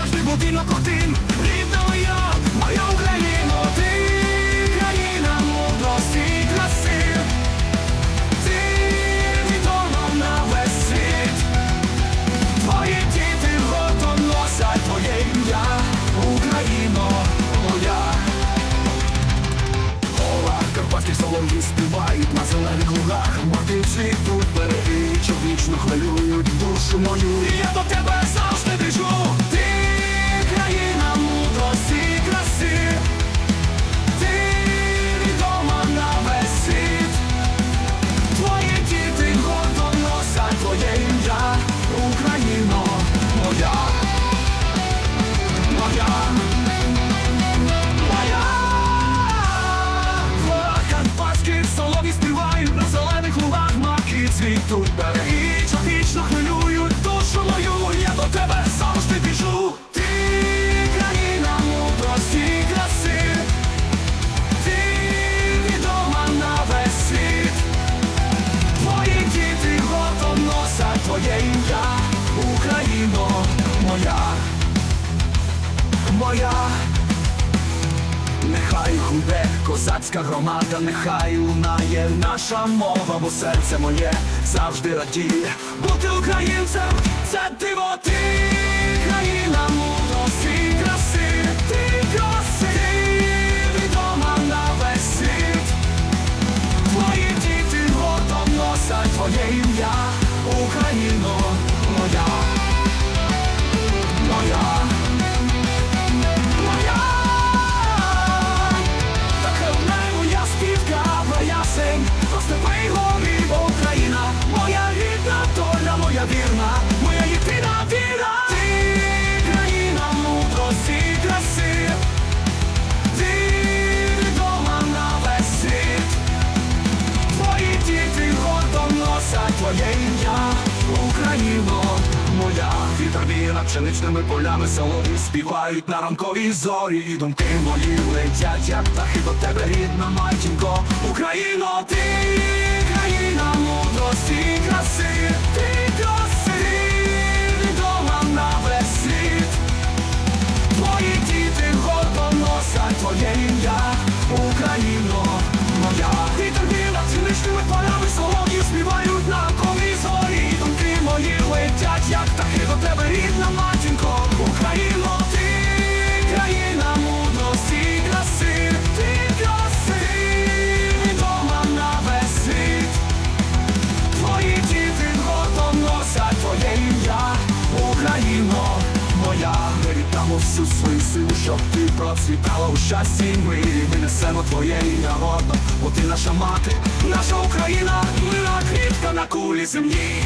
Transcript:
кожний будинок один. Рідна моя, моя Україна, ти країна мудрості і краси. Ти відома на весь світ. Твої діти гордо твоє ім'я, Україно моя. Ола, карпатські солов'ї співають на зелених лугах Мати цвітуть береги, що вічно хвилюють душу мою І я до тебе цвітуть береги, що вічно хвилюють душу мою, я до тебе завжди біжу. Ти країна мудрості краси, відома на весь. Твої діти гордо носять твоє ім'я, Україно моя, моя. Гуде козацька громада, нехай лунає наша мова, бо серце моє завжди радіє. Бути українцем це диво ти, країна степи бо Україна. Моя рідна доля, моя вірна. Моя єдина віра. Країна мудрості краси. Ти на весь світ. Діти гордо носять твоє ім'я. Україно моя. Вітер пшеничними полями Солові співають на ранковій зорі. І думки мої летять, як птахи до тебе рідна матінко. Україно, ти країна мудрості краси Ти краси, Україно моя. Ми вітамо всю свою силу, щоб ти процвітала у щасті. Ми винесемо твоє ім'я гордо, бо ти наша мати, наша Україна, мира квітка на кулі землі.